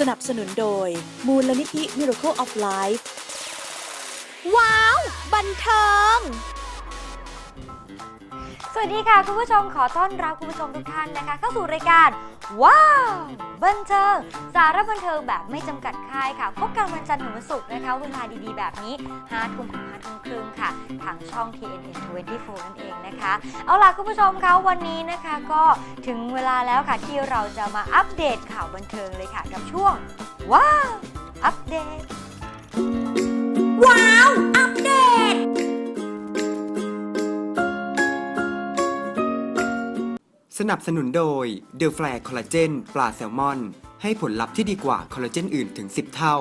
สนับสนุนโดย มูลนิธิ Miracle of Life ว้าว บันเทิง สวัสดีค่ะ คุณผู้ชมขอต้อนรับคุณผู้ชมทุกท่านนะคะ เข้าสู่รายการ ว้าวบันเทิงสาระบันเทิงแบบไม่จำกัดค่ายค่ะ พบกันวันจันทร์ถึงวันศุกร์นะคะ เวลาดีๆ แบบนี้5ทุ่มถึง5ทุ่มครึ่งค่ะ ทางช่อง TNN 24นั่นเองนะคะ เอาล่ะคุณผู้ชมคะวันนี้นะคะก็ถึงเวลาแล้วค่ะที่เราจะมาอัปเดตข่าวบันเทิงเลยค่ะ กับช่วงว้าวอัปเดต นับสนุนโดย The f l a r คอลลาเจนปลาแซลมอน ให้ผลลัพธ์ที่ดีกว่าคอลลาเจนอื่นถึง 10 เท่า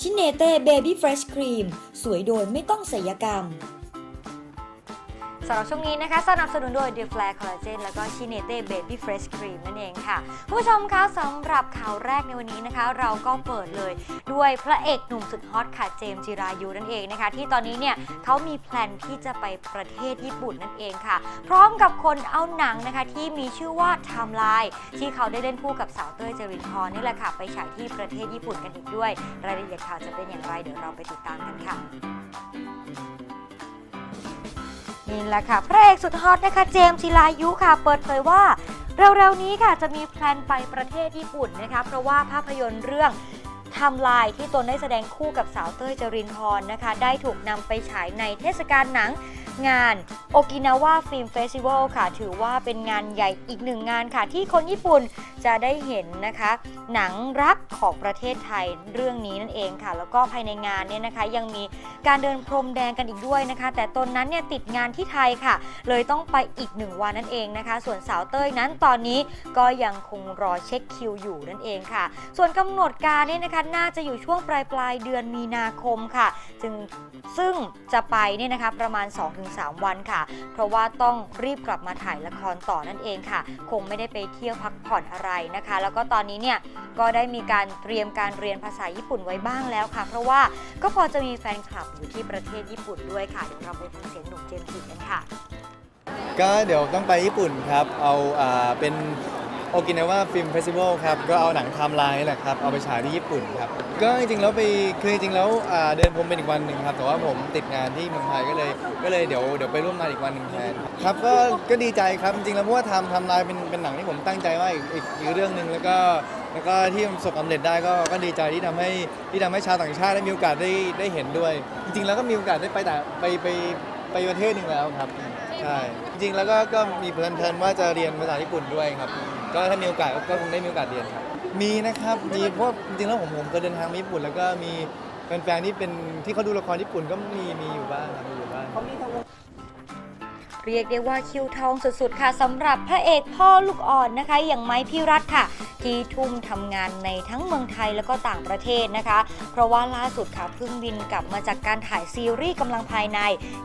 ชิเนเต้เบบี้เฟรชครีม สวยโดยไม่ต้องศัลยกรรม สำหรับช่วงนี้นะคะสนับสนุนโดย The f l a r Collagen แล้วก็ Chinete Baby Fresh Cream นั่นเองค่ะ ผู้ชมคะสำหรับข่าวแรกในวันนี้นะคะ เราก็เปิดเลยด้วยพระเอกหนุ่มสุดฮอตค่ะเจมส์จิรายุนั่นเองนะคะ ที่ตอนนี้เนี่ยเขามีแพลนที่จะไปประเทศญี่ปุ่นนั่นเองค่ะ พร้อมกับคนเอาหนังนะคะที่มีชื่อว่า Time Line ที่เขาได้เล่นคู่กับสาวเต้ยเจริญพรนี่แหละค่ะ ไปฉายที่ประเทศญี่ปุ่นกันอีกด้วย รายละเอียดข่าวจะเป็นอย่างไรเดี๋ยวเราไปติดตามกันค่ะ นี่แหละค่ะ พระเอกสุดฮอตนะคะ เจมส์จิรายุค่ะ เปิดเผยว่าเร็วๆนี้ค่ะจะมีแพลนไปประเทศญี่ปุ่นนะคะ เพราะว่าภาพยนตร์เรื่องไทม์ไลน์ที่ตนได้แสดงคู่กับสาวเต้ยจรินทร์นะคะ ได้ถูกนำไปฉายในเทศกาลหนัง งานโอกินาวาฟิล์มเฟสติวัลค่ะ ถือว่าเป็นงานใหญ่อีกหนึ่งงานค่ะ ที่คนญี่ปุ่นจะได้เห็นนะคะ หนังรักของประเทศไทยเรื่องนี้นั่นเองค่ะ แล้วก็ภายในงานเนี่ยนะคะยังมีการเดินพรมแดงกันอีกด้วยนะคะ แต่ตนนั้นเนี่ยติดงานที่ไทยค่ะ เลยต้องไปอีกหนึ่งวันนั่นเองนะคะ ส่วนสาวเต้ยนั้นตอนนี้ก็ยังคงรอเช็คคิวอยู่นั่นเองค่ะ ส่วนกำหนดการเนี่ยนะคะน่าจะอยู่ช่วงปลายปลายเดือนมีนาคมค่ะ จึงซึ่งจะไปเนี่ยนะคะประมาณ2-3 วันค่ะ เพราะว่าต้องรีบกลับมาถ่ายละครต่อนั่นเองค่ะ คงไม่ได้ไปเที่ยวพักผ่อนอะไรนะคะ แล้วก็ตอนนี้เนี่ยก็ได้มีการเตรียมการเรียนภาษาญี่ปุ่นไว้บ้างแล้วค่ะ เพราะว่าก็พอจะมีแฟนคลับอยู่ที่ประเทศญี่ปุ่นด้วยค่ะเดี๋ยวเราไปฟังเสียงหนุ่มเจมส์จิกันค่ะ ก็เดี๋ยวต้องไปญี่ปุ่นครับ เอาอ่าเป็น โอกินาว่าฟิล์มเฟสติวัลครับ ก็เอาหนังไทม์ไลน์นี่แหละครับ เอาไปฉายที่ญี่ปุ่นครับ ก็จริงๆแล้วไปคือจริงๆแล้วอ่าเดินผมเป็นอีกวันหนึ่งครับ แต่ว่าผมติดงานที่เมืองไทยก็เลย ก็เลยเดี๋ยวเดี๋ยวไปร่วมงานอีกวันหนึ่งแทนครับก็ก็ดีใจครับจริงๆแล้วเพราะว่าไทม์ไทม์ไลน์เป็นเป็นหนังที่ผมตั้งใจว่าอีกอีกอีกเรื่องหนึ่งแล้วก็แล้วก็ที่ประสบความสำเร็จได้ก็ก็ดีใจที่ทำให้ที่ทำให้ชาวต่างชาติได้มีโอกาสได้ได้เห็นด้วย จริงๆแล้วก็มีโอกาสได้ไปแต่ไปไปไปประเทศหนึ่งแล้วครับใช่จริงๆแล้วก็ก็มีแพลนๆว่าจะเรียนภาษาญี่ปุ่นด้วยครับ ก็ถ้ามีโอกาสก็ก็คงได้มีโอกาสเรียนครับ มีนะครับ มีเพราะจริงๆแล้วผมผมเคยเดินทางไปญี่ปุ่น แล้วก็มีแฟนๆที่เป็นที่เขาดูละครญี่ปุ่นก็มีมีอยู่บ้างครับมีอยู่บ้าง เเรียกได้ว่าคิวทองสุดๆ ค่ะสำหรับพระเอกพ่อลูกอ่อนนะคะ อย่างไม้พี่รัฐค่ะ ที่ทุ่มทำงานในทั้งเมืองไทยแล้วก็ต่างประเทศนะคะ เพราะว่าล่าสุดค่ะเพิ่งบินกลับมาจากการถ่ายซีรีส์กำลังภายใน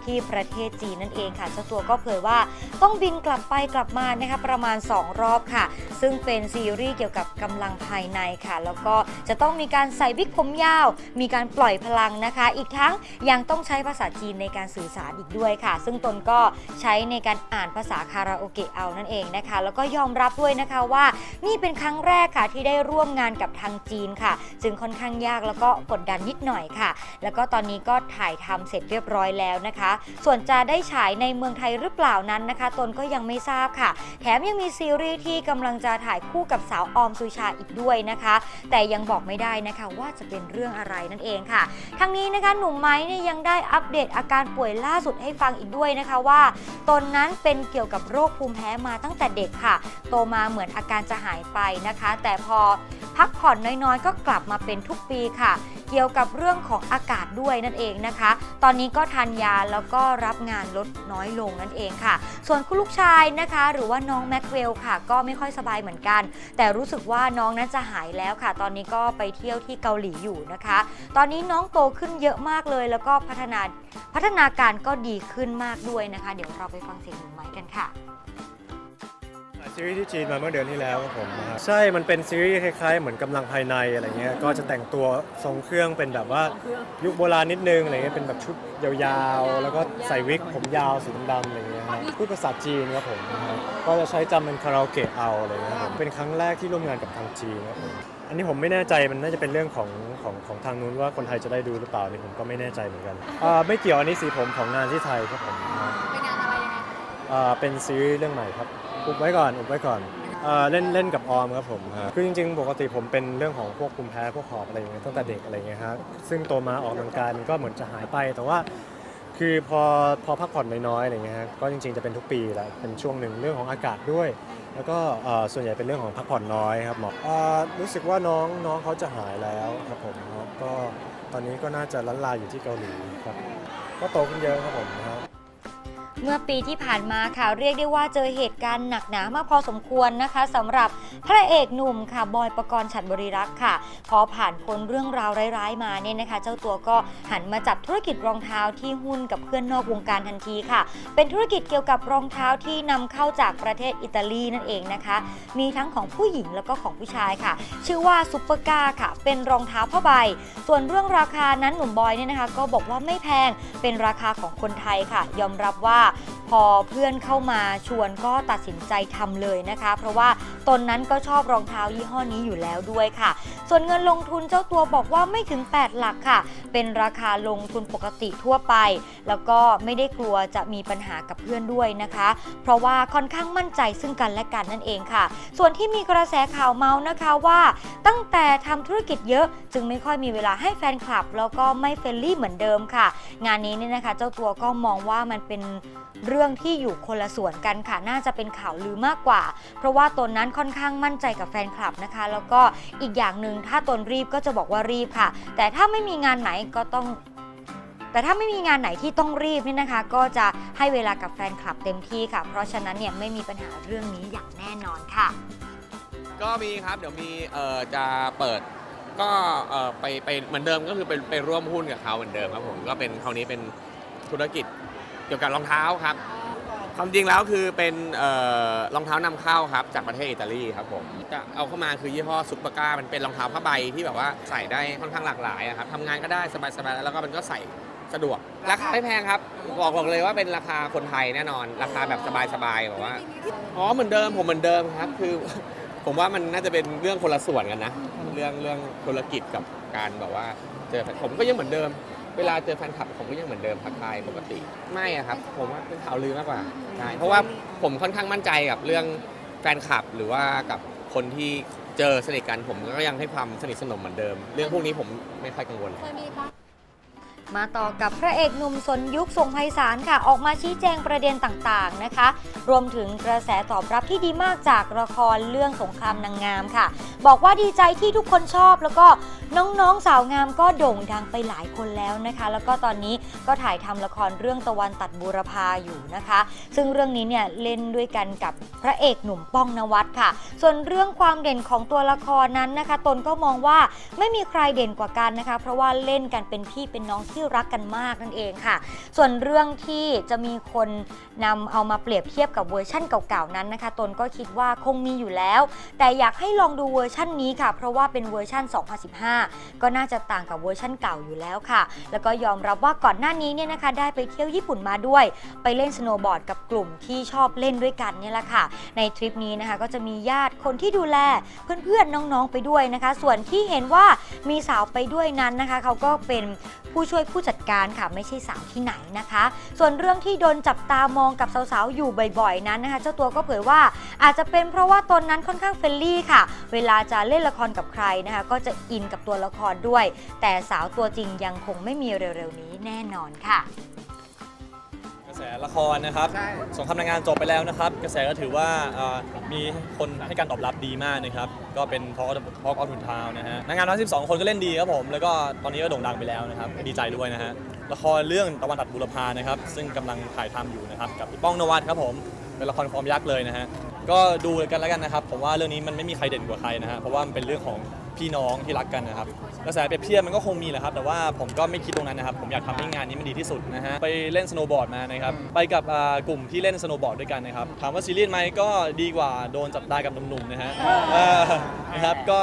ที่ประเทศจีนนั่นเองค่ะเจ้าตัวก็เผยว่าต้องบินกลับไปกลับมานะคะประมาณ 2 รอบค่ะ ซึ่งเป็นซีรีส์เกี่ยวกับกำลังภายในค่ะ แล้วก็จะต้องมีการใส่วิกผมยาว มีการปล่อยพลังนะคะ อีกทั้งยังต้องใช้ภาษาจีนในการสื่อสารอีกด้วยค่ะ ซึ่งตนก็ใช้ในการอ่านภาษาคาราโอเกะเอานั่นเองนะคะ แล้วก็ยอมรับด้วยนะคะว่านี่เป็นครั้งแรกค่ะที่ได้ร่วมงานกับทางจีนค่ะ จึงค่อนข้างยากแล้วก็กดดันนิดหน่อยค่ะ แล้วก็ตอนนี้ก็ถ่ายทำเสร็จเรียบร้อยแล้วนะคะ ส่วนจะได้ฉายในเมืองไทยหรือเปล่านั้นนะคะ ตนก็ยังไม่ทราบค่ะ แถมยังมีซีรีส์ที่กำลังจะถ่ายคู่กับสาวออมสุชาอีกด้วยนะคะ แต่ยังบอกไม่ได้นะคะว่าจะเป็นเรื่องอะไรนั่นเองค่ะ ทั้งนี้นะคะหนุ่มไม้เนี่ยยังได้อัปเดตอาการป่วยล่าสุดให้ฟังอีกด้วยนะคะว่าตนนั้นเป็นเกี่ยวกับโรคภูมิแพ้มาตั้งแต่เด็กค่ะ โตมาเหมือนอาการจะหายไปนะคะ แต่พอพักผ่อนน้อยๆ ก็กลับมาเป็นทุกปีค่ะเกี่ยวกับเรื่องของอากาศด้วยนั่นเองนะคะ ตอนนี้ก็ทานยาแล้วก็รับงานลดน้อยลงนั่นเองค่ะ ส่วนคุณลูกชายนะคะ หรือว่าน้องแม็กเวลค่ะ ก็ไม่ค่อยสบายเหมือนกัน แต่รู้สึกว่าน้องนั้นจะหายแล้วค่ะ ตอนนี้ก็ไปเที่ยวที่เกาหลีอยู่นะคะ ตอนนี้น้องโตขึ้นเยอะมากเลย แล้วก็พัฒนาพัฒนาการก็ดีขึ้นมากด้วยนะคะ เดี๋ยวเราไปฟังเสียงหนุ่มไม้กันค่ะ ซีรีส์ที่จีนมาเมื่อเดือนที่แล้วครับผมนะครับใช่ มันเป็นซีรีส์คล้ายๆ เหมือนกำลังภายในอะไรเงี้ย ก็จะแต่งตัวทรงเครื่องเป็นแบบว่ายุคโบราณนิดนึงอะไรเงี้ย เป็นแบบชุดยาวๆ แล้วก็ใส่วิกผมยาวสีดำๆอะไรเงี้ยนะฮะพูดภาษาจีนครับผมนะฮะก็จะใช้จำเป็นคาราโอเกะเอาอะไรเงี้ยครับผมเป็นครั้งแรกที่ร่วมงานกับทางจีนครับผมอันนี้ผมไม่แน่ใจมันน่าจะเป็นเรื่องของของของทางนู้นว่าคนไทยจะได้ดูหรือเปล่านี่ผมก็ไม่แน่ใจเหมือนกันอ่าไม่เกี่ยวอันนี้สีผมของงานที่ไทยครับผมนะเป็นงานอะไรยังไงคะอ่าเป็นซีรีส์เรื่องใหม่ครับ อุบไว้ก่อนอุบไว้ก่อนอ่าเล่นเล่นกับออมครับผมฮะคือจริงๆ ปกติผมเป็นเรื่องของพวกภูมิแพ้พวกหอบอะไรอย่างเงี้ยตั้งแต่เด็กอะไรเงี้ยฮะซึ่งโตมาออกกำลังกายมันก็เหมือนจะหายไปแต่ว่า คือพอพอพักผ่อนน้อยๆอะไรเงี้ยฮะก็จริงๆจะเป็นทุกปีแหละเป็นช่วงหนึ่งเรื่องของอากาศด้วย แล้วก็เอ่อส่วนใหญ่เป็นเรื่องของพักผ่อนน้อยครับหมออ่ารู้สึกว่าน้องน้องเขาจะหายแล้วครับผมก็ตอนนี้ก็น่าจะลันลาอยู่ที่เกาหลีครับ ก็โตขึ้นเยอะครับผมครับ เมื่อปีที่ผ่านมาค่ะเรียกได้ว่าเจอเหตุการณ์หนักหนามากพอสมควรนะคะสำหรับพระเอกหนุ่มค่ะบอยประกรณ์ฉัดบริรักษ์ค่ะ พอผ่านพ้นเรื่องราวร้ายๆมาเนี่ยนะคะ เจ้าตัวก็หันมาจับธุรกิจรองเท้าที่หุ้นกับเพื่อนนอกวงการทันทีค่ะ เป็นธุรกิจเกี่ยวกับรองเท้าที่นำเข้าจากประเทศอิตาลีนั่นเองนะคะ มีทั้งของผู้หญิงแล้วก็ของผู้ชายค่ะ ชื่อว่าซุปเปอร์กาค่ะ เป็นรองเท้าผ้าใบ ส่วนเรื่องราคานั้นหนุ่มบอยเนี่ยนะคะ ก็บอกว่าไม่แพงเป็นราคาของคนไทยค่ะ ยอมรับว่าพอเพื่อนเข้ามาชวนก็ตัดสินใจทำเลยนะคะ เพราะว่าตนนั้นก็ชอบรองเท้ายี่ห้อนี้อยู่แล้วด้วยค่ะ ส่วนเงินลงทุนเจ้าตัวบอกว่าไม่ถึง 8 หลักค่ะ เป็นราคาลงทุนปกติทั่วไป แล้วก็ไม่ได้กลัวจะมีปัญหากับเพื่อนด้วยนะคะ เพราะว่าค่อนข้างมั่นใจซึ่งกันและกันนั่นเองค่ะ ส่วนที่มีกระแสข่าวเมาส์นะคะว่า ตั้งแต่ทำธุรกิจเยอะจึงไม่ค่อยมีเวลาให้แฟนคลับ แล้วก็ไม่เฟรนลี่เหมือนเดิมค่ะ งานนี้เนี่ยนะคะ เจ้าตัวก็มองว่ามันเป็นเรื่องที่อยู่คนละส่วนกันค่ะ น่าจะเป็นข่าวลือมากกว่า เพราะว่าตนนั้นค่อนข้างมั่นใจกับแฟนคลับนะคะ แล้วก็อีกอย่างหนึ่งถ้าตนรีบก็จะบอกว่ารีบค่ะ แต่ถ้าไม่มีงานไหนก็ต้องแต่ถ้าไม่มีงานไหนที่ต้องรีบนี่นะคะ ก็จะให้เวลากับแฟนคลับเต็มที่ค่ะ เพราะฉะนั้นเนี่ยไม่มีปัญหาเรื่องนี้อย่างแน่นอนค่ะ ก็มีครับเดี๋ยวมีเอ่อจะเปิดก็เอ่อไปไปเหมือนเดิมก็คือไปไปร่วมหุ้นกับเขาเหมือนเดิมครับผมก็เป็นคราวนี้เป็นธุรกิจ เกี่ยวกับรองเท้าครับ ความจริงแล้วคือเป็นเอ่อรองเท้านำเข้าครับจากประเทศอิตาลีครับผมจะเอาเข้ามาคือยี่ห้อซุปเปอร์ก้ามันเป็นรองเท้าผ้าใบที่แบบว่าใส่ได้ค่อนข้างหลากหลายอะครับทำงานก็ได้สบายๆแล้วก็มันก็ใส่สะดวก ราคาไม่แพงครับบอกบอกเลยว่าเป็นราคาคนไทยแน่นอน ราคาแบบสบายๆแบบว่าอ๋อเหมือนเดิมผมเหมือนเดิมครับ คือ ผมว่ามันน่าจะเป็นเรื่องคนละส่วนกันนะ เรื่องเรื่องธุรกิจกับการแบบว่าเจอแฟนผมก็ยังเหมือนเดิม เวลาเจอแฟนคลับผมก็ยังเหมือนเดิมทักทายปกติ ไม่อะครับ ผมว่าเป็นข่าวลือมากกว่าใช่เพราะว่าผมค่อนข้างมั่นใจกับเรื่องแฟนคลับหรือว่ากับคนที่เจอสนิทกันผมก็ยังให้ความสนิทสนมเหมือนเดิม เรื่องพวกนี้ผมไม่ค่อยกังวล เคยมีปะ มาต่อกับพระเอกหนุ่มสนยุคทรงไพศาลค่ะ ออกมาชี้แจงประเด็นต่างๆนะคะ รวมถึงกระแสตอบรับที่ดีมากจากละครเรื่องสงครามนางงามค่ะ บอกว่าดีใจที่ทุกคนชอบแล้วก็น้องๆสาวงามก็โด่งดังไปหลายคนแล้วนะคะ แล้วก็ตอนนี้ก็ถ่ายทำละครเรื่องตะวันตัดบูรพาอยู่นะคะ ซึ่งเรื่องนี้เนี่ยเล่นด้วยกันกับพระเอกหนุ่มป้องนวัดค่ะ ส่วนเรื่องความเด่นของตัวละครนั้นนะคะ ตนก็มองว่าไม่มีใครเด่นกว่ากันนะคะ เพราะว่าเล่นกันเป็นพี่เป็นน้องที่รักกันมากนั่นเองค่ะ ส่วนเรื่องที่จะมีคนนำเอามาเปรียบเทียบกับเวอร์ชั่นเก่าๆนั้นนะคะ ตนก็คิดว่าคงมีอยู่แล้ว แต่อยากให้ลองดูเวอร์ชั่นนี้ค่ะ เพราะว่าเป็นเวอร์ชั่น 2015 ก็น่าจะต่างกับเวอร์ชั่นเก่าอยู่แล้วค่ะ แล้วก็ยอมรับว่าก่อนหน้านี้เนี่ยนะคะได้ไปเที่ยวญี่ปุ่นมาด้วย ไปเล่นสโนว์บอร์ดกับกลุ่มที่ชอบเล่นด้วยกันเนี่ยแหละค่ะ ในทริปนี้นะคะก็จะมีญาติคนที่ดูแลเพื่อนๆน้องๆไปด้วยนะคะ ส่วนที่เห็นว่ามีสาวไปด้วยนั้นนะคะ เขาก็เป็นผู้ช่วยผู้จัดการค่ะไม่ใช่สาวที่ไหนนะคะ ส่วนเรื่องที่โดนจับตามองกับสาวๆอยู่บ่อยๆนั้นนะคะ เจ้าตัวก็เผยว่าอาจจะเป็นเพราะว่าตนนั้นค่อนข้างเฟรนลี่ค่ะ เวลาจะเล่นละครกับใครนะคะ ก็จะอินกับตัวละครด้วย แต่สาวตัวจริงยังคงไม่มีเร็วๆนี้แน่นอนค่ะ ระแสละครนะครับสงครามนางงามจบไปแล้วนะครับ กระแสก็ถือว่าเอ่อมีคนให้การตอบรับดีมากนะครับ ก็เป็นเพราะเพราะออทุนทาวนะฮะนางงามทั้ง12 คนก็เล่นดีครับผม แล้วก็ตอนนี้ก็โด่งดังไปแล้วนะครับดีใจด้วยนะฮะละครเรื่องตะวันตัดบุรพานะครับ ซึ่งกำลังถ่ายทำอยู่นะครับกับพี่ป้องนวัดครับผมเป็นละครฟอร์มยักษ์เลยนะฮะก็ดูกันแล้วกันนะครับผมว่าเรื่องนี้มันไม่มีใครเด่นกว่าใครนะฮะเพราะว่ามันเป็นเรื่องของ พี่น้องที่รักกันนะครับกระแสเปรียบเทียบมันก็คงมีแหละครับ แต่ว่าผมก็ไม่คิดตรงนั้นนะครับผมอยากทำให้งานนี้มันดีที่สุดนะฮะไปเล่นสโนว์บอร์ดมานะครับไปกับอ่ากลุ่มที่เล่นสโนว์บอร์ดด้วยกันนะครับถามว่าซีเรียสไหมก็ดีกว่าโดนจับตากับหนุ่มๆนะฮะเออนะครับก็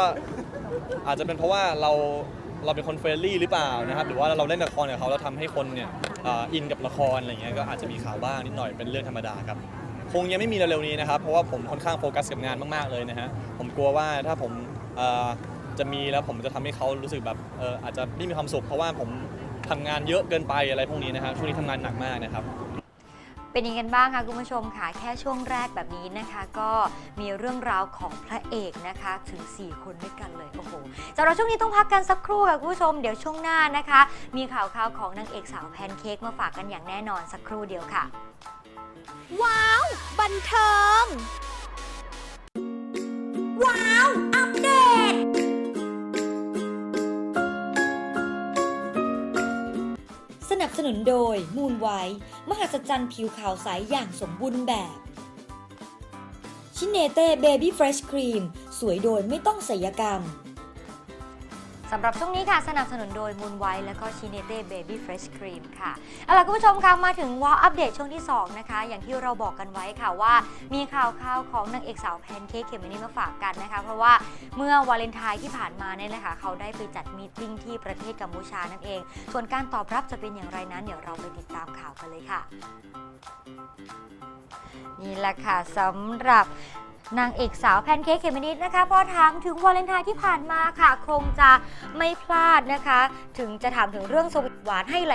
อาจจะเป็นเพราะว่าเราเราเป็นคนเฟรนลี่หรือเปล่านะครับหรือว่าเราเล่นละครกับเขาแล้วทำให้คนเนี่ยอ่าอินกับละครอะไรเงี้ยก็อาจจะมีข่าวบ้างนิดหน่อยเป็นเรื่องธรรมดาครับ คงยังไม่มีเร็วๆนี้นะครับ เพราะว่าผมค่อนข้างโฟกัสกับงานมาก ๆ เลยนะฮะ ผมกลัวว่าถ้าผมเอ่อ จะมีแล้วผมจะทำให้เขารู้สึกแบบเอออาจจะไม่มีความสุขเพราะว่าผมทำงานเยอะเกินไปอะไรพวกนี้นะฮะช่วงนี้ทำงานหนักมากนะครับเป็นยังไงกันบ้างคะคุณผู้ชมค่ะแค่ช่วงแรกแบบนี้นะคะ ก็มีเรื่องราวของพระเอกนะคะถึง 4 คนด้วยกันเลยโอ้โหสำหรับช่วงนี้ต้องพักกันสักครู่ค่ะคุณผู้ชมเดี๋ยวช่วงหน้านะคะ มีข่าวข่าวๆของนางเอกสาวแพนเค้กมาฝากกันอย่างแน่นอนสักครู่เดียวค่ะ ว้าว บันเทิง ว้าว บสนุนโดยมูลไวมหัศจรรย์ผิวขาวใสอย่างสมบูรณ์แบบ ชิเนเต้เบบี้เฟรชครีม สวยโดยไม่ต้องศัลยกรรม สำหรับช่วงนี้ค่ะสนับสนุนโดยมูนไวและก็ชินเนเต้เบบี้เฟรชครีมค่ะเอาล่ะคุณผู้ชมคะมาถึงวอลอัปเดตช่วงที่ 2 นะคะ อย่างที่เราบอกกันไว้ค่ะว่า มีข่าวข่าวของนางเอกสาวแพนเค้กเขมมะนิดมาฝากกันนะคะ เพราะว่าเมื่อวาเลนไทน์ที่ผ่านมาเนี่ยนะคะเขาได้ไปจัดมีติ้งที่ประเทศกัมพูชานั่นเอง ส่วนการตอบรับจะเป็นอย่างไรนั้นเดี๋ยวเราไปติดตามข่าวกันเลยค่ะ นี่แหละค่ะสำหรับ นางเอกสาวแพนเค้กเขมมะนิดนะคะพอถามถึงวาเลนไทน์ที่ผ่านมาค่ะ คงจะไม่พลาดนะคะ ถึงจะถามถึงเรื่องสวีทหวานให้ห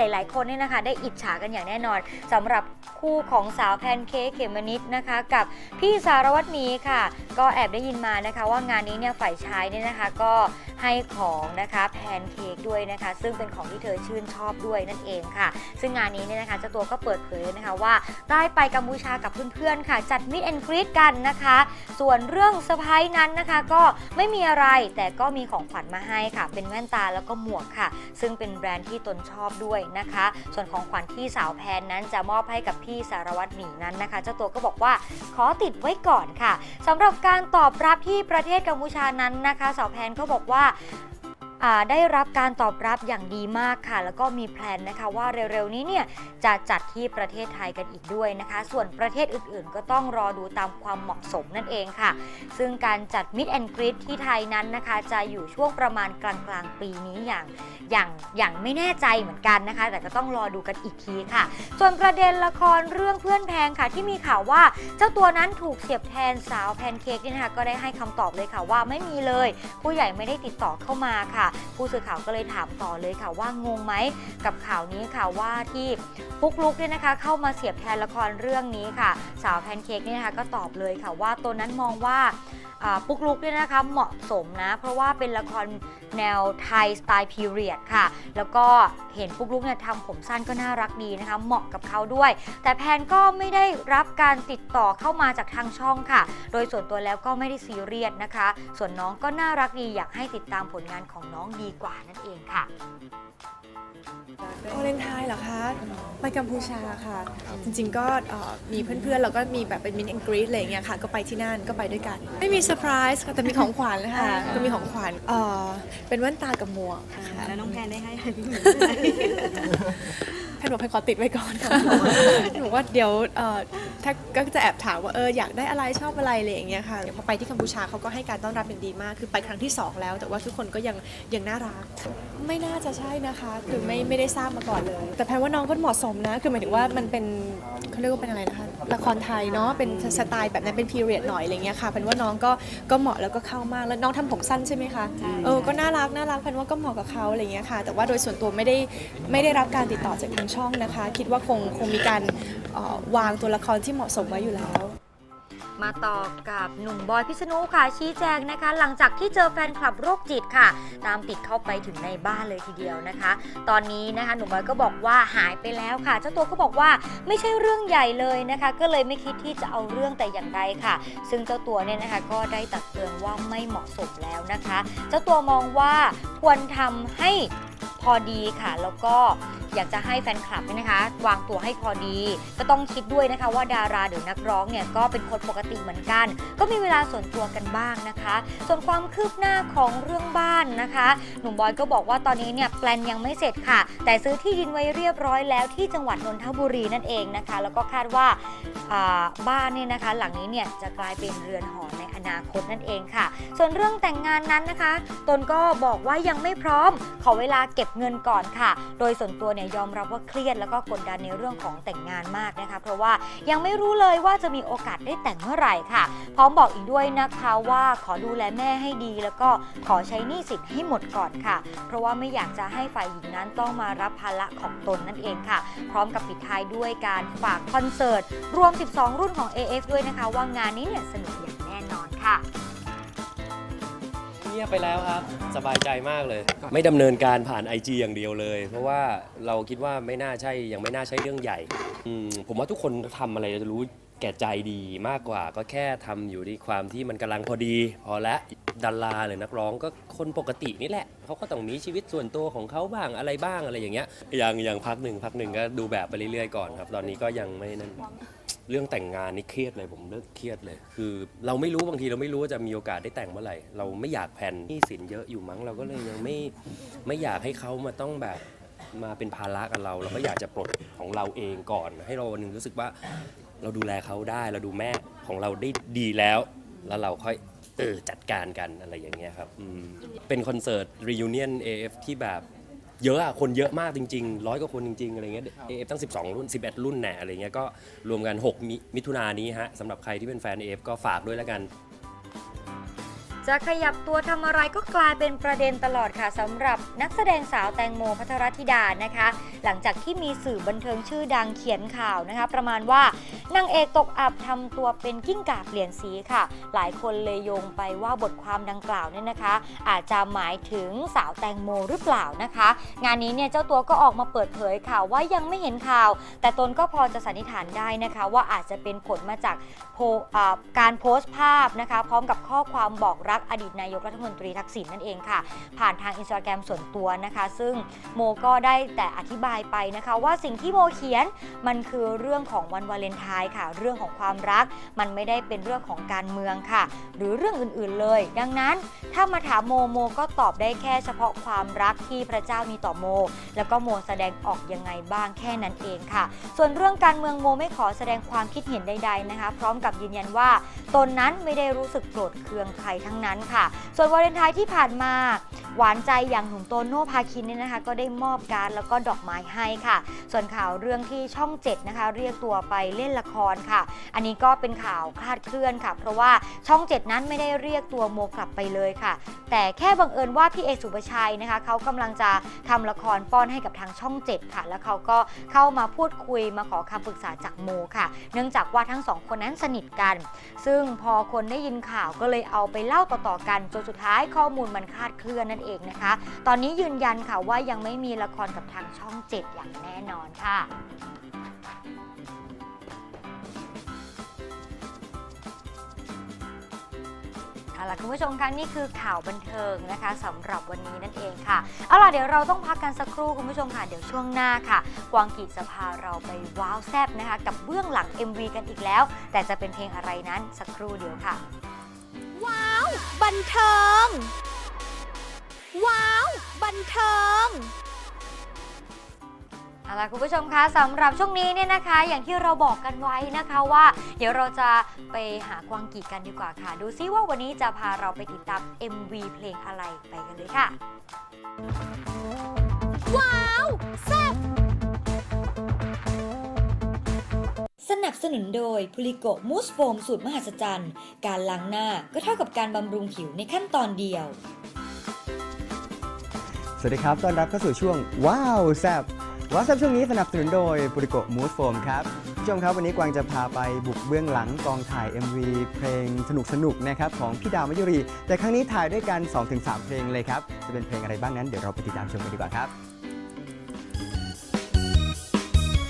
ลายหลาย ๆ คนเนี่ยนะคะ ได้อิจฉากันอย่างแน่นอนสำหรับคู่ของสาวแพนเค้กเขมมะนิดนะคะ กับพี่สารวัตรมีค่ะ ก็แอบได้ยินมานะคะ ว่างานนี้เนี่ยฝ่ายชายเนี่ยนะคะก็ ให้ของนะคะแพนเค้กด้วยนะคะ ซึ่งเป็นของที่เธอชื่นชอบด้วยนั่นเองค่ะ ซึ่งงานนี้เนี่ยนะคะเจ้าตัวก็เปิดเผยนะคะว่าได้ไปกัมพูชากับเพื่อนๆค่ะ จัดมิดแอนกรีดกันนะคะ ส่วนเรื่องเซอร์ไพรส์นั้นนะคะ ก็ไม่มีอะไรแต่ก็มีของขวัญมาให้ค่ะ เป็นแว่นตาแล้วก็หมวกค่ะ ซึ่งเป็นแบรนด์ที่ตนชอบด้วยนะคะ ส่วนของขวัญที่สาวแพนนั้นจะมอบให้กับพี่สารวัตรหมีนั้นนะคะ เจ้าตัวก็บอกว่าขอติดไว้ก่อนค่ะสำหรับการตอบรับที่ประเทศกัมพูชานั้นนะคะ สาวแพนก็บอกว่า啊！ ได้รับการตอบรับอย่างดีมากค่ะ แล้วก็มีแพลนนะคะว่าเร็วๆนี้เนี่ยจะจัดที่ประเทศไทยกันอีกด้วยนะคะ ส่วนประเทศอื่นๆ ก็ต้องรอดูตามความเหมาะสมนั่นเองค่ะ ซึ่งการจัดมิดแอนกรีดที่ไทยนั้นนะคะ จะอยู่ช่วงประมาณกลางๆ ปีนี้อย่างอย่างอย่างไม่แน่ใจเหมือนกันนะคะ แต่ก็ต้องรอดูกันอีกทีค่ะ ส่วนประเด็นละครเรื่องเพื่อนแพงค่ะ ที่มีข่าวว่าเจ้าตัวนั้นถูกเสียบแทนสาวแพนเค้กเนี่ยนะคะก็ได้ให้คำตอบเลยค่ะว่าไม่มีเลย ผู้ใหญ่ไม่ได้ติดต่อเข้ามาค่ะผู้สื่อข่าวก็เลยถามต่อเลยค่ะว่างงไหมกับข่าวนี้ค่ะว่าที่ปุกลุกเนี่ยนะคะ เข้ามาเสียบแทนละครเรื่องนี้ค่ะ สาวแพนเค้กเนี่ยนะคะก็ตอบเลยค่ะว่าตัวนั้นมองว่า อ่าปุ๊กลุกเนี่ยนะคะเหมาะสมนะ เพราะว่าเป็นละครแนวไทยสไตล์พีเรียดค่ะ แล้วก็เห็นปุ๊กลุกเนี่ยทำผมสั้นก็น่ารักดีนะคะ เหมาะกับเขาด้วย แต่แพนก็ไม่ได้รับการติดต่อเข้ามาจากทางช่องค่ะ โดยส่วนตัวแล้วก็ไม่ได้ซีเรียสนะคะ ส่วนน้องก็น่ารักดีอยากให้ติดตามผลงานของน้องดีกว่านั่นเองค่ะ วาเลนไทน์เหรอคะไปกัมพูชาค่ะ จริงๆก็เอ่อมีเพื่อนๆแล้วก็มีแบบเป็นมินแอนกรีดอะไรอย่างเงี้ยค่ะ ก็ไปที่นั่นก็ไปด้วยกัน ไม่มีเซอร์ไพรส์ค่ะแต่มีของขวัญค่ะก็มีของขวัญเอ่อเป็นแว่นตากับหมวกค่ะ แล้วน้องแพนได้ให้แพ นบอกแพนขอติดไว้ก่อนค่ะบอกว่าเดี๋ยวเอ่อถ้าก็จะแอบถามว่าเอออยากได้อะไรชอบอะไรอะไรอย่างเงี้ยค่ะพอไปที่กัมพูชาเขาก็ให้การต้อนรับอย่างดีมาก คือไปครั้งที่สองแล้ว แต่ว่าทุกคนก็ยังยังน่ารัก ไม่น่าจะใช่นะคะ คือไม่ไม่ได้ทราบมาก่อนเลย แต่แพนว่าน้องก็เหมาะสมนะ คือหมายถึงว่ามันเป็นเขาเรียกว่าเป็นอะไรนะคะละครไทยเนาะเป็นสไตล์แบบนั้นเป็นพีเรียดหน่อยอะไรเงี้ยค่ะแพนว่าน้องก็ก็เหมาะแล้วก็เข้ามากแล้วน้องทำผมสั้นใช่ไหมคะเออก็น่ารักน่ารักแพนว่าก็เหมาะกับเขาอะไรเงี้ยค่ะ แต่ว่าโดยส่วนตัวไม่ได้ไม่ได้รับการติดต่อจากทางช่องนะคะ คิดว่าคงคงมีการวางตัวละครที่เหมาะสมไว้อยู่แล้ว มาต่อกับหนุ่มบอยพิษณุค่ะชี้แจงนะคะ หลังจากที่เจอแฟนคลับโรคจิตค่ะ ตามติดเข้าไปถึงในบ้านเลยทีเดียวนะคะ ตอนนี้นะคะหนุ่มบอยก็บอกว่าหายไปแล้วค่ะ เจ้าตัวก็บอกว่าไม่ใช่เรื่องใหญ่เลยนะคะ ก็เลยไม่คิดที่จะเอาเรื่องแต่อย่างใดค่ะ ซึ่งเจ้าตัวเนี่ยนะคะก็ได้ตักเตือนว่าไม่เหมาะสมแล้วนะคะ เจ้าตัวมองว่าควรทำให้พอดีค่ะแล้วก็ อยากจะให้แฟนคลับเนี่ยนะคะ วางตัวให้พอดี ก็ต้องคิดด้วยนะคะว่าดาราหรือนักร้องเนี่ยก็เป็นคนปกติเหมือนกัน ก็มีเวลาส่วนตัวกันบ้างนะคะ ส่วนความคืบหน้าของเรื่องบ้านนะคะ หนุ่มบอยก็บอกว่าตอนนี้เนี่ยแปลนยังไม่เสร็จค่ะ แต่ซื้อที่ดินไว้เรียบร้อยแล้วที่จังหวัดนนทบุรีนั่นเองนะคะ แล้วก็คาดว่าบ้านเนี่ยนะคะ หลังนี้เนี่ยจะกลายเป็นเรือนหอในอนาคตนั่นเองค่ะ ส่วนเรื่องแต่งงานนั้นนะคะ ตนก็บอกว่ายังไม่พร้อม ขอเวลาเก็บเงินก่อนค่ะ โดยส่วนตัวเนี่ยยอมรับว่าเครียดแล้วก็กดดันในเรื่องของแต่งงานมากนะคะ เพราะว่ายังไม่รู้เลยว่าจะมีโอกาสได้แต่งเมื่อไหร่ค่ะ พร้อมบอกอีกด้วยนะคะว่าขอดูแลแม่ให้ดี แล้วก็ขอใช้หนี้สินให้หมดก่อนค่ะ เพราะว่าไม่อยากจะให้ฝ่ายหญิงนั้นต้องมารับภาระของตนนั่นเองค่ะ พร้อมกับปิดท้ายด้วยการฝากคอนเสิร์ตรวม 12 รุ่นของ AF ด้วยนะคะ ว่างานนี้เนี่ยสนุกอย่างแน่นอนค่ะ ยบไปแล้วครับ สบายใจมากเลย ไม่ดำเนินการผ่าน IG อย่างเดียวเลย เพราะว่าเราคิดว่าไม่น่าใช่ยังไม่น่าใช่เรื่องใหญ่อืมผมว่าทุกคนทำอะไรจะรู้ แก่ใจดีมากกว่าก็แค่ทำอยู่ที่ความที่มันกำลังพอดี พอละดาราหรือนักร้องก็คนปกตินี่แหละเขาก็ต้องมีชีวิตส่วนตัวของเขาบ้างอะไรบ้างอะไรอย่างเงี้ยอย่างอย่างพักหนึ่งพักหนึ่งก็ดูแบบไปเรื่อยๆก่อนครับ ตอนนี้ก็ยังไม่นั่นเรื่องแต่งงานนี่เครียดเลยผมเลิกเครียดเลย คือเราไม่รู้บางทีเราไม่รู้ว่าจะมีโอกาสได้แต่งเมื่อไหร่ เราไม่อยากแผนนี้สินเยอะอยู่มั้งเราก็เลยยังไม่ไม่อยากให้เขามาต้องแบบมาเป็นภาระกับเรา เราก็อยากจะปลดของเราเองก่อน ให้เราวันหนึงรู้สึกว่า เราดูแลเขาได้เราดูแม่ของเราได้ดีแล้ว แล้วเราค่อยเออจัดการกันอะไรอย่างเงี้ยครับอืมเป็นคอนเสิร์ต reunion AF ที่แบบเยอะอะคนเยอะมากจริงๆร้อยกว่าคนจริงๆอะไรเงี้ย AF ตั้ง 12 รุ่น 11 รุ่นแหน่อะไรเงี้ยก็รวมกัน 6 มิมิถุนายนนี้ฮะสำหรับใครที่เป็นแฟน AF ก็ฝากด้วยแล้วกัน จะขยับตัวทำอะไรก็กลายเป็นประเด็นตลอดค่ะสำหรับนักแสดงสาวแตงโมพัทรธิดานะคะ หลังจากที่มีสื่อบันเทิงชื่อดังเขียนข่าวนะคะ ประมาณว่านางเอกตกอับทำตัวเป็นกิ้งก่าเปลี่ยนสีค่ะ หลายคนเลยโยงไปว่าบทความดังกล่าวเนี่ยนะคะ อาจจะหมายถึงสาวแตงโมหรือเปล่านะคะ งานนี้เนี่ยเจ้าตัวก็ออกมาเปิดเผยค่ะว่ายังไม่เห็นข่าว แต่ตนก็พอจะสันนิษฐานได้นะคะ ว่าอาจจะเป็นผลมาจากการโพสต์ภาพนะคะ พร้อมกับข้อความบอกรักอดีตนายกรัฐมนตรีทักษิณนั่นเองค่ะ ผ่านทางอินสตาแกรมส่วนตัวนะคะ ซึ่งโมก็ได้แต่อธิบายไปนะคะว่าสิ่งที่โมเขียนมันคือเรื่องของวันวาเลนไทน์ค่ะ เรื่องของความรัก มันไม่ได้เป็นเรื่องของการเมืองค่ะ หรือเรื่องอื่นๆเลย ดังนั้นถ้ามาถามโมโมก็ตอบได้แค่เฉพาะความรักที่พระเจ้ามีต่อโม แล้วก็โมแสดงออกยังไงบ้างแค่นั้นเองค่ะ ส่วนเรื่องการเมืองโมไม่ขอแสดงความคิดเห็นใดๆนะคะ พร้อมกับยืนยันว่า ตนนั้นไม่ได้รู้สึกโกรธเคืองใครทั้งนั้นค่ะ ส่วนวาเลนไทน์ที่ผ่านมา หวานใจอย่างหนุ่มโตโน่พาคินเนี่ยนะคะ ก็ได้มอบการแล้วก็ดอกไม้ให้ค่ะ ส่วนข่าวเรื่องที่ช่อง7นะคะเรียกตัวไปเล่นละครค่ะ อันนี้ก็เป็นข่าวคลาดเคลื่อนค่ะ เพราะว่าช่อง7นั้นไม่ได้เรียกตัวโมกลับไปเลยค่ะ แต่แค่บังเอิญว่าพี่เอสุภชัยนะคะเขากำลังจะทำละครป้อนให้กับทางช่อง7ค่ะ แล้วเขาก็เข้ามาพูดคุยมาขอคำปรึกษาจากโมค่ะ เนื่องจากว่าทั้งสองคนนั้นสนิทกัน ซึ่งพอคนได้ยินข่าวก็เลยเอาไปเล่าต่อๆกันจนสุดท้ายข้อมูลมันคาดเคลื่อนนั่นเองนะคะ ตอนนี้ยืนยันค่ะว่ายังไม่มีละครกับทางช่อง 7 อย่างแน่นอนค่ะเอาล่ะคุณผู้ชมคะนี่คือข่าวบันเทิงนะคะสำหรับวันนี้นั่นเองค่ะเอาล่ะเดี๋ยวเราต้องพักกันสักครู่คุณผู้ชมค่ะเดี๋ยวช่วงหน้าค่ะ กวางกีจะพาเราไปว้าวแซบนะคะ กับเบื้องหลัง MV กันอีกแล้ว แต่จะเป็นเพลงอะไรนั้นสักครู่เดียวค่ะ บันเทิง ว้าว บันเทิงเอาล่ะคุณผู้ชมคะสำหรับช่วงนี้เนี่ยนะคะ อย่างที่เราบอกกันไว้นะคะว่า เดี๋ยวเราจะไปหากวางกีกันดีกว่าค่ะ ดูซิว่าวันนี้จะพาเราไปติดตาม MV เพลงอะไรไปกันเลยค่ะ ว้าวแซ่บ สนับสนุนโดย p ุลิโกมูสโฟมสูตรมหัศจรรย์ การล้างหน้าก็เท่ากับการบำรุงผิวในขั้นตอนเดียว สวัสดีครับ ต้อนรับเข้าสู่ช่วงว้าวแซบว้าวแซบช่วงนี้สนับสนุนโดยปุริโกมูสโฟมครับผู้ชมครับวันนี้กวางจะพาไปบุกเบื้องหลังกองถ่าย MV เพลงสนุกสนุกนะครับของพี่ดาวมยุรี แต่ครั้งนี้ถ่ายด้วยกัน 2-3 เพลงเลยครับ จะเป็นเพลงอะไรบ้างนั้นเดี๋ยวเราไปติดตามชมกันดีกว่าครับ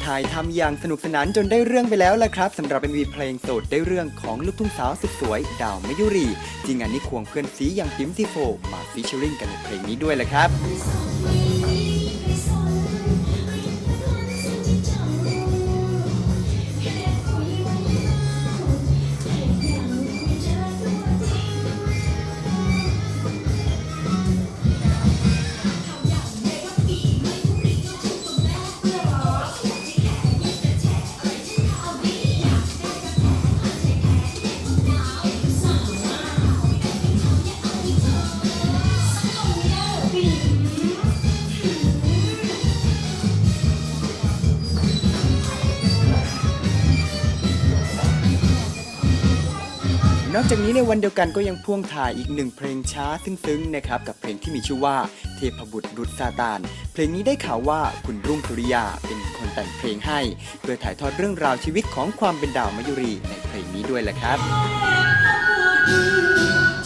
ถ่ายทำอย่างสนุกสนานจนได้เรื่องไปแล้วละครับสำหรับ MV เพลงโสดได้เรื่องของลูกทุ่งสาวสุดสวย ดาวมยุรีจริงงานนี้ควงเพื่อนซีอย่างปิมซีโฟ มาฟิชเชอริงกันในเพลงนี้ด้วยละครับ จากนี้ในวันเดียวกันก็ยังพ่วงถ่ายอีกหนึ่งเพลงช้าซึ้งๆนะครับกับเพลงที่มีชื่อว่าเทพบุตรดุษซาตาน เพลงนี้ได้ข่าวว่าคุณรุ่งสุริยาเป็นคนแต่งเพลงให้เพื่อถ่ายทอดเรื่องราวชีวิตของความเป็นดาวมายุรีในเพลงนี้ด้วยแหละครับ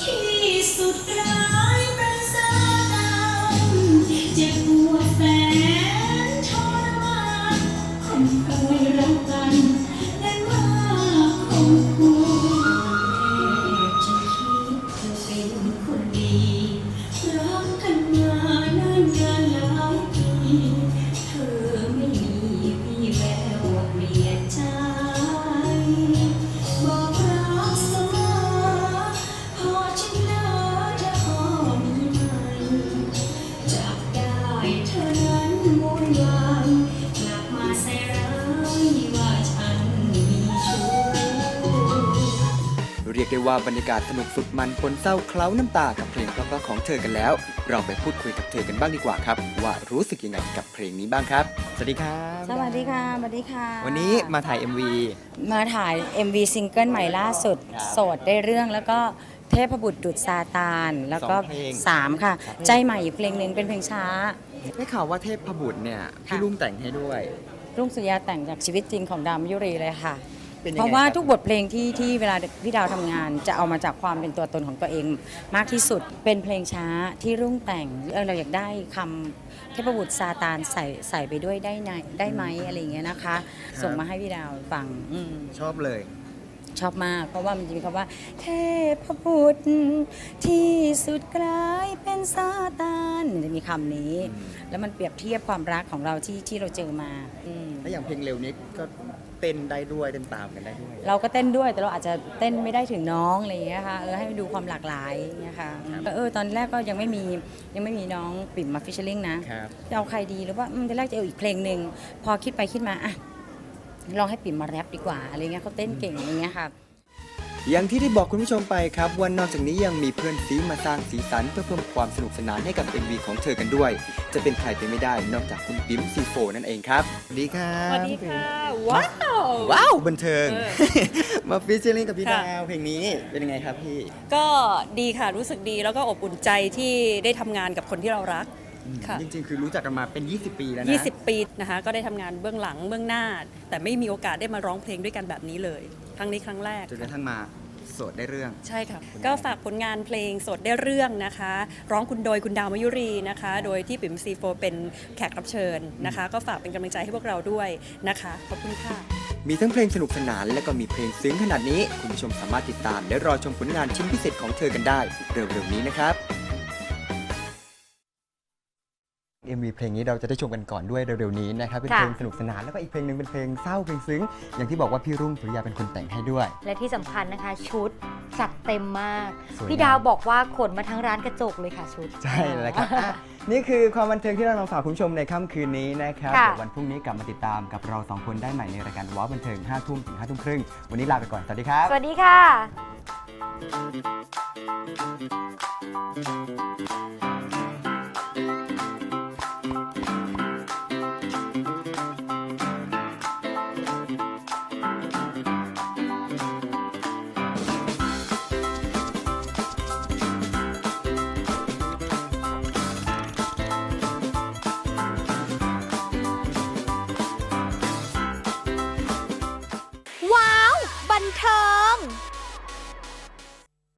ที่สุด ว่าบรรยากาศสนุกสุดมันปนเศร้าเคล้าน้ำตากับเพลงเพราะๆของเธอกันแล้ว เราไปพูดคุยกับเธอกันบ้างดีกว่าครับ ว่ารู้สึกยังไงกับเพลงนี้บ้างครับ สวัสดีครับสวัสดีค่ะสวัสดีค่ะวันนี้มาถ่าย MV มาถ่าย MV ซิงเกิลใหม่ล่าสุดครับโสดได้เรื่องแล้วก็เทพบุตรดุจซาตาน แล้วก็สองเพลง สามค่ะ ใจใหม่อีกเพลงหนึ่งเป็นเพลงช้า ได้ข่าวว่าเทพบุตรเนี่ยพี่ลุงแต่งให้ด้วย รุ่งสุริยาแต่งจากชีวิตจริงของดาวมยุรีเลยค่ะ เป็นยังไงเพราะว่าครับทุกบทเพลงที่ที่เวลาพี่ดาวทำงาน จะเอามาจากความเป็นตัวตนของตัวเองมากที่สุดเป็นเพลงช้าที่รุ่งแต่งเออเราอยากได้คำเทพบุตรซาตานใส่ใส่ไปด้วยได้ไหนได้ไหมอะไรอย่างเงี้ยนะคะ ส่งมาให้พี่ดาวฟังอืม ชอบเลย ชอบมาก เพราะว่ามันจะมีคำว่า เทพบุตรที่สุดกลายเป็นซาตานมันจะมีคำนี้ แล้วมันเปรียบเทียบความรักของเราที่ที่เราเจอมาอืม แล้วอย่างเพลงเร็วนี้ก็เต้นได้ด้วยเต้นตามกันได้ด้วย เราก็เต้นด้วยแต่เราอาจจะเต้นไม่ได้ถึงน้องอะไรอย่างเงี้ยค่ะเออให้มันดูความหลากหลายอย่างเงี้ยค่ะเออตอนแรกก็ยังไม่มียังไม่มีน้องปิ่มมาฟิชเชอร์ลิงนะครับ จะเอาใครดีหรือว่าอืมตอนแรกจะเอาอีกเพลงหนึ่งพอคิดไปคิดมาอะ ลองให้ปิ่มมาแรปดีกว่าอะไรเงี้ยเขาเต้นเก่งอย่างเงี้ยค่ะอย่างที่ได้บอกคุณผู้ชมไปครับว่านอกจากนี้ยังมีเพื่อนซีมาสร้างสีสันเพื่อเพิ่มความสนุกสนานให้กับ MV ของเธอกันด้วย จะเป็นใครไปไม่ได้นอกจากคุณปิ๊มซีโฟนั่นเองครับสวัสดีครับสวัสดีค่ะ ว้าว ว้าวบันเทิงเออมาฟิชเชอร์ลิงกับพี่ค่ะดาวเพลงนี้เป็นยังไงครับพี่ ก็ดีค่ะรู้สึกดีแล้วก็อบอุ่นใจที่ได้ทำงานกับคนที่เรารัก ค่ะ จริงๆ คือรู้จักกันมาเป็น 20 ปีแล้วนะ 20 ปีนะคะก็ได้ทำงานเบื้องหลังเบื้องหน้า แต่ไม่มีโอกาสได้มาร้องเพลงด้วยกันแบบนี้เลย ครั้งนี้ครั้งแรก จนกระทั่งมาโสดได้เรื่อง ใช่ค่ะ ก็ฝากผลงานเพลงสดได้เรื่องนะคะ ร้องคุณโดยคุณดาวมยุรีนะคะ โดยที่ปิ่มซีโฟเป็นแขกรับเชิญนะคะ ก็ฝากเป็นกำลังใจให้พวกเราด้วยนะคะ ขอบคุณค่ะ มีทั้งเพลงสนุกสนานและก็มีเพลงซึ้งขนาดนี้ คุณผู้ชมสามารถติดตาม และรอชมผลงานชิ้นพิเศษของเธอกันได้ เร็วๆนี้นะครับ MV เพลงนี้เราจะได้ชมกันก่อนด้วยเร็วๆนี้นะครับเป็นค่ะเพลงสนุกสนานแล้วก็อีกเพลงหนึ่งเป็นเพลงเศร้าเพลงซึ้ง อย่างที่บอกว่าพี่รุ่งสุริยาเป็นคนแต่งให้ด้วย และที่สำคัญนะคะ ชุดจัดเต็มมาก สวยงามพี่ดาวบอกว่าขนมาทั้งร้านกระจกเลยค่ะชุด ใช่แล้วครับอะนี่คือความบันเทิงที่เรานำฝากคุณผู้ชมในค่ำคืนนี้นะครับค่ะ เดี๋ยววันพรุ่งนี้กลับมาติดตามกับเราสองคนได้ใหม่ในรายการว้าวบันเทิง5ทุ่มถึง5ทุ่มครึ่งวันนี้ลาไปก่อนสวัสดีครับ สวัสดีค่ะ